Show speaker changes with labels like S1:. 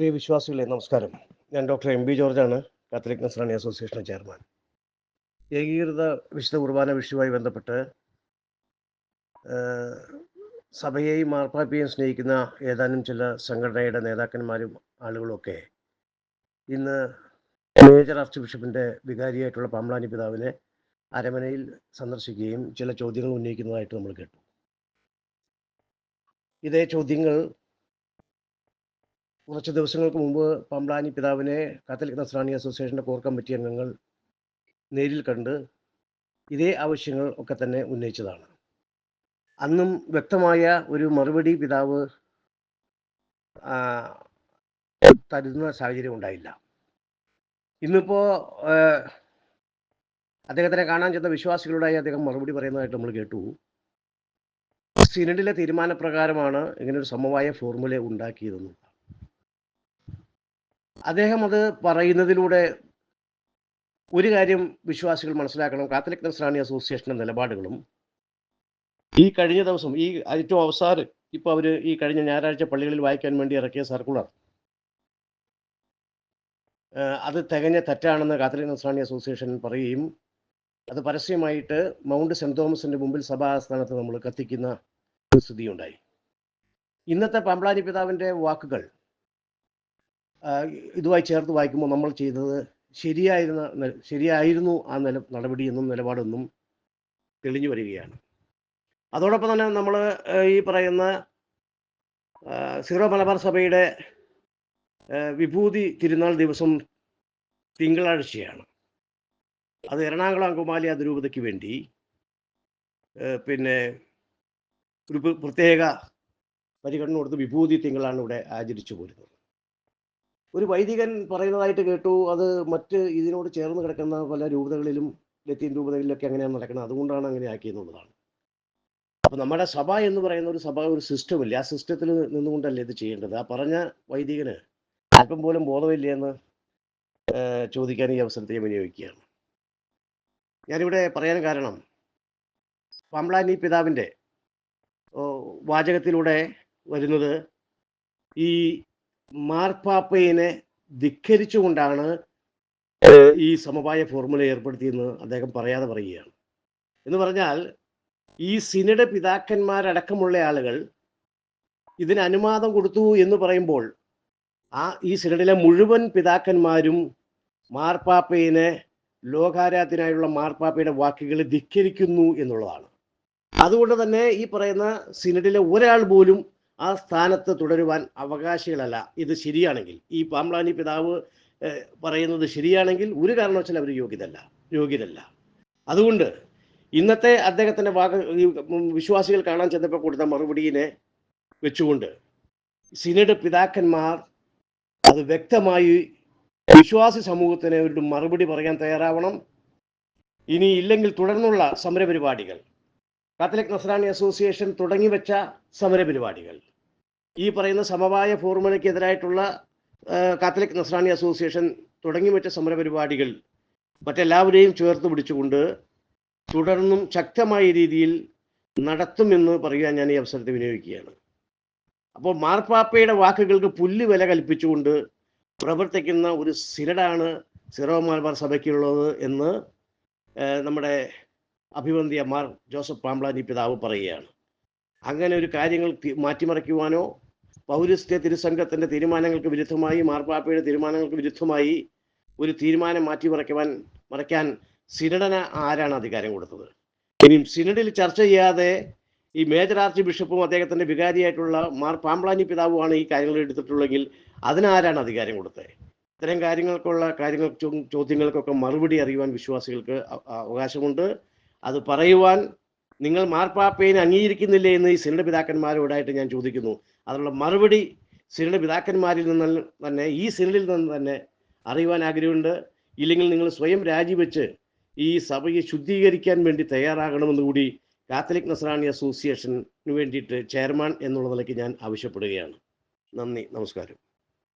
S1: പ്രിയ വിശ്വാസികളെ നമസ്കാരം. ഞാൻ ഡോക്ടർ എം ബി ജോർജാണ് കാത്തലിക് നസ്രാണി അസോസിയേഷൻ ചെയർമാൻ. ഏകീകൃത വിശുദ്ധ കുർബാന വിഷയവുമായി ബന്ധപ്പെട്ട് സഭയെയും മാർപ്പാപ്പയെയും സ്നേഹിക്കുന്ന ഏതാനും ചില സംഘടനയുടെ നേതാക്കന്മാരും ആളുകളൊക്കെ ഇന്ന് മേജർ ആർച്ച് ബിഷപ്പിന്റെ വികാരിയായിട്ടുള്ള പാമ്പ്ലാനി പിതാവിനെ അരമനയിൽ സന്ദർശിക്കുകയും ചില ചോദ്യങ്ങൾ ഉന്നയിക്കുന്നതായിട്ട് നമ്മൾ കേട്ടു. ഇതേ ചോദ്യങ്ങൾ കുറച്ച് ദിവസങ്ങൾക്ക് മുമ്പ് പമ്പ്ലാനി പിതാവിനെ കാത്തലിക് നസ്രാണി അസോസിയേഷന്റെ കോർ കമ്മിറ്റി അംഗങ്ങൾ നേരിൽ കണ്ട് ഇതേ ആവശ്യങ്ങൾ ഒക്കെ തന്നെ ഉന്നയിച്ചതാണ്. അന്നും വ്യക്തമായ ഒരു മറുപടി പിതാവ് തരുന്ന സാഹചര്യം ഉണ്ടായില്ല. ഇന്നിപ്പോൾ അദ്ദേഹത്തിനെ കാണാൻ ചെന്ന വിശ്വാസികളോടായി അദ്ദേഹം മറുപടി പറയുന്നതായിട്ട് നമ്മൾ കേട്ടു. സിനഡിലെ തീരുമാനപ്രകാരമാണ് ഇങ്ങനൊരു സമവായ ഫോർമുല ഉണ്ടാക്കിയതെന്നും. അദ്ദേഹം അത് പറയുന്നതിലൂടെ ഒരു കാര്യം വിശ്വാസികൾ മനസ്സിലാക്കണം. കാത്തലിക് നസ്രാണി അസോസിയേഷന്റെ നിലപാടുകളും. ഈ കഴിഞ്ഞ ദിവസം ഈ ഏറ്റവും അവസാനം ഇപ്പോൾ അവർ ഈ കഴിഞ്ഞ ഞായറാഴ്ച പള്ളികളിൽ വായിക്കാൻ വേണ്ടി ഇറക്കിയ സർക്കുലർ. അത് തികഞ്ഞ തെറ്റാണെന്ന് കാത്തലിക് നസ്രാണി അസോസിയേഷൻ പറയുകയും അത് പരസ്യമായിട്ട് മൗണ്ട് സെന്റ് തോമസിന്റെ മുമ്പിൽ സഭാസ്ഥാനത്ത് നമ്മൾ കത്തിക്കുന്ന സ്ഥിതിയുണ്ടായി. ഇന്നത്തെ പാമ്പ്ലാനി പിതാവിന്റെ വാക്കുകൾ ഇതുമായി ചേർത്ത് വായിക്കുമ്പോൾ നമ്മൾ ചെയ്തത് ശരിയായിരുന്ന ശരിയായിരുന്നു ആ നില നടപടി എന്നും നിലപാടെന്നും തെളിഞ്ഞു വരികയാണ്. അതോടൊപ്പം തന്നെ നമ്മൾ ഈ പറയുന്ന സീറോ മലബാർ സഭയുടെ വിഭൂതി തിരുനാൾ ദിവസം തിങ്കളാഴ്ചയാണ്. അത് എറണാകുളം അങ്കമാലി അതിരൂപതയ്ക്ക് വേണ്ടി പിന്നെ ഒരു പ്ര- പ്രത്യേക പരിഗണന കൊടുത്ത് വിഭൂതി തിങ്കളാണ് ഇവിടെ ആചരിച്ചു പോരുന്നത്. ഒരു വൈദികൻ പറയുന്നതായിട്ട് കേട്ടു അത് മറ്റ് ഇതിനോട് ചേർന്ന് കിടക്കുന്ന പല രൂപതകളിലും ലത്തീൻ രൂപതകളിലൊക്കെ അങ്ങനെയാണ് നടക്കുന്നത്. അതുകൊണ്ടാണ് അങ്ങനെ ആക്കിയെന്നുള്ളതാണ് അപ്പൊ നമ്മുടെ സഭ എന്ന് പറയുന്ന ഒരു സഭ ഒരു സിസ്റ്റം ഇല്ല? ആ സിസ്റ്റത്തിൽ നിന്നുകൊണ്ടല്ലേ ഇത് ചെയ്യേണ്ടത്? ആ പറഞ്ഞ വൈദികന് അല്പം പോലും ബോധമില്ല എന്ന് ചോദിക്കാൻ ഈ അവസരത്തെ വിനിയോഗിക്കുകയാണ്. ഞാനിവിടെ പറയാൻ കാരണം പാമ്പ്ലാനി പിതാവിന്റെ വാചകത്തിലൂടെ വരുന്നത് ഈ മാർപ്പാപ്പയിനെ ധിക്കരിച്ചുകൊണ്ടാണ് ഈ സമവായ ഫോർമുല ഏർപ്പെടുത്തിയെന്ന് അദ്ദേഹം പറയാതെ പറയുകയാണ്. എന്ന് പറഞ്ഞാൽ ഈ സിനഡ് പിതാക്കന്മാരടക്കമുള്ള ആളുകൾ ഇതിന് അനുവാദം കൊടുത്തു എന്ന് പറയുമ്പോൾ ആ ഈ സിനഡിലെ മുഴുവൻ പിതാക്കന്മാരും മാർപ്പാപ്പയെ ലോകാരാധ്യനായുള്ള മാർപ്പാപ്പയുടെ വാക്കുകൾ ധിക്കരിക്കുന്നു എന്നുള്ളതാണ്. അതുകൊണ്ട് തന്നെ ഈ പറയുന്ന സിനഡിലെ ഒരാൾ പോലും ആ സ്ഥാനത്ത് തുടരുവാൻ അവകാശികളല്ല. ഇത് ശരിയാണെങ്കിൽ ഈ പാമ്പ്ലാനി പിതാവ് പറയുന്നത് ശരിയാണെങ്കിൽ ഒരു കാരണവശാലും അവർ യോഗ്യതല്ല യോഗ്യതല്ല. അതുകൊണ്ട് ഇന്നത്തെ അദ്ദേഹത്തിന്റെ വാക്ക് വിശ്വാസികൾ കാണാൻ ചെന്നപ്പോൾ കൊടുത്ത മറുപടിയിനെ വെച്ചുകൊണ്ട് സിനഡ് പിതാക്കന്മാർ അത് വ്യക്തമായി വിശ്വാസി സമൂഹത്തിന് ഒരു മറുപടി പറയാൻ തയ്യാറാവണം. ഇനി ഇല്ലെങ്കിൽ തുടർന്നുള്ള സമരപരിപാടികൾ കാത്തലിക് നസ്രാണി അസോസിയേഷൻ തുടങ്ങിവെച്ച സമരപരിപാടികൾ. ഈ പറയുന്ന സമവായ ഫോർമുലയ്ക്കെതിരായിട്ടുള്ള കാത്തലിക് നസ്രാണി അസോസിയേഷൻ തുടങ്ങിവെച്ച സമരപരിപാടികൾ മറ്റെല്ലാവരെയും ചേർത്ത് പിടിച്ചുകൊണ്ട് തുടർന്നും ശക്തമായ രീതിയിൽ നടത്തുമെന്ന് പറയാൻ ഞാൻ ഈ അവസരത്തെ വിനിയോഗിക്കുകയാണ്. അപ്പോൾ മാർപ്പാപ്പയുടെ വാക്കുകൾക്ക് പുല്ല് വില കൽപ്പിച്ചുകൊണ്ട് പ്രവർത്തിക്കുന്ന ഒരു സിരഡാണ് സിറോ മലബാർ സഭയ്ക്കുള്ളത് എന്ന് നമ്മുടെ അഭിവന്ധ്യ ജോസഫ് പാമ്പ്ലാനി പിതാവ് പറയുകയാണ്. അങ്ങനെ ഒരു കാര്യങ്ങൾ മാറ്റിമറിക്കുവാനോ പൗരസ്ത്യ തിരുസംഘത്തിന്റെ തീരുമാനങ്ങൾക്ക് വിരുദ്ധമായി മാർപ്പാപ്പയുടെ തീരുമാനങ്ങൾക്ക് വിരുദ്ധമായി ഒരു തീരുമാനം മാറ്റിമറിക്കുവാൻ മറയ്ക്കാൻ സിനഡന് ആരാണ് അധികാരം കൊടുത്തത്? ഇനിയും സിനഡിൽ ചർച്ച ചെയ്യാതെ ഈ മേജർ ആർച്ച് ബിഷപ്പും അദ്ദേഹത്തിന്റെ വികാരിയായിട്ടുള്ള മാർ പാമ്പ്ലാനി പിതാവുമാണ് ഈ കാര്യങ്ങൾ എടുത്തിട്ടുള്ളെങ്കിൽ അതിനാരാണ് അധികാരം കൊടുത്തത്? ഇത്തരം കാര്യങ്ങൾക്കുള്ള കാര്യങ്ങൾ ചോദ്യങ്ങൾക്കൊക്കെ മറുപടി അറിയുവാൻ വിശ്വാസികൾക്ക് അവകാശമുണ്ട്. അത് പറയുവാൻ നിങ്ങൾ മാർപ്പാപ്പയെ അംഗീകരിക്കുന്നില്ലേ എന്ന് ഈ സിനഡ് പിതാക്കന്മാരോടായിട്ട് ഞാൻ ചോദിക്കുന്നു. അതിനുള്ള മറുപടി സിനഡ് പിതാക്കന്മാരിൽ നിന്ന് തന്നെ ഈ സിനഡിൽ നിന്ന് തന്നെ അറിയുവാൻ ആഗ്രഹമുണ്ട്. ഇല്ലെങ്കിൽ നിങ്ങൾ സ്വയം രാജിവെച്ച് ഈ സഭയെ ശുദ്ധീകരിക്കാൻ വേണ്ടി തയ്യാറാകണമെന്ന് കൂടി കാത്തലിക് നസ്രാണി അസോസിയേഷന് വേണ്ടിയിട്ട് ചെയർമാൻ എന്നുള്ള നിലയ്ക്ക് ഞാൻ ആവശ്യപ്പെടുകയാണ്. നന്ദി. നമസ്കാരം.